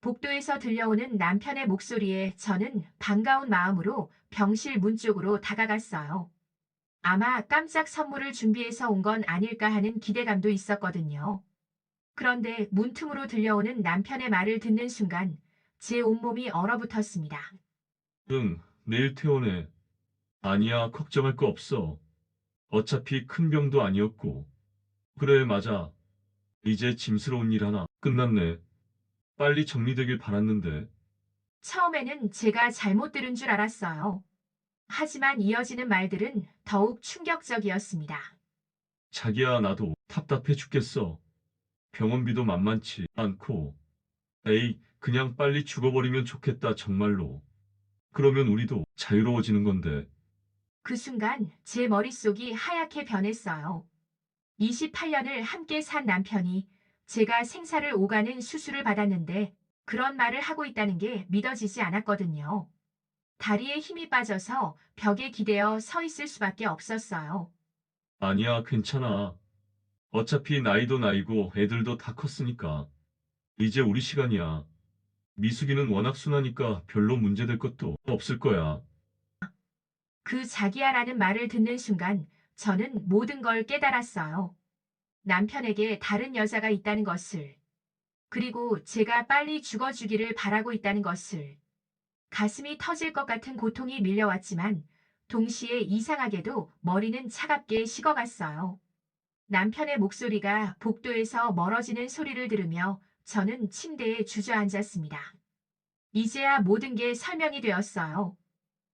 복도에서 들려오는 남편의 목소리에 저는 반가운 마음으로 병실 문 쪽으로 다가갔어요. 아마 깜짝 선물을 준비해서 온 건 아닐까 하는 기대감도 있었거든요. 그런데 문틈으로 들려오는 남편의 말을 듣는 순간 제 온몸이 얼어붙었습니다. 응, 내일 퇴원해. 아니야, 걱정할 거 없어. 어차피 큰 병도 아니었고. 그래, 맞아. 이제 짐스러운 일 하나 끝났네. 빨리 정리되길 바랐는데. 처음에는 제가 잘못 들은 줄 알았어요. 하지만 이어지는 말들은 더욱 충격적이었습니다. 자기야, 나도 답답해 죽겠어. 병원비도 만만치 않고. 에이, 그냥 빨리 죽어버리면 좋겠다, 정말로. 그러면 우리도 자유로워지는 건데. 그 순간 제 머릿속이 하얗게 변했어요. 28년을 함께 산 남편이 제가 생사를 오가는 수술을 받았는데 그런 말을 하고 있다는 게 믿어지지 않았거든요. 다리에 힘이 빠져서 벽에 기대어 서 있을 수밖에 없었어요. 아니야, 괜찮아. 어차피 나이도 나이고 애들도 다 컸으니까. 이제 우리 시간이야. 미숙이는 워낙 순하니까 별로 문제될 것도 없을 거야. 그 자기야라는 말을 듣는 순간 저는 모든 걸 깨달았어요. 남편에게 다른 여자가 있다는 것을. 그리고 제가 빨리 죽어주기를 바라고 있다는 것을. 가슴이 터질 것 같은 고통이 밀려왔지만 동시에 이상하게도 머리는 차갑게 식어갔어요. 남편의 목소리가 복도에서 멀어지는 소리를 들으며 저는 침대에 주저앉았습니다. 이제야 모든 게 설명이 되었어요.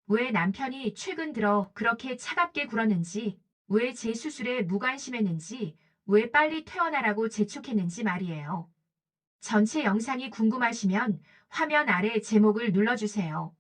왜 남편이 최근 들어 그렇게 차갑게 굴었는지, 왜 제 수술에 무관심했는지, 왜 빨리 퇴원하라고 재촉했는지 말이에요. 전체 영상이 궁금하시면 화면 아래 제목을 눌러주세요.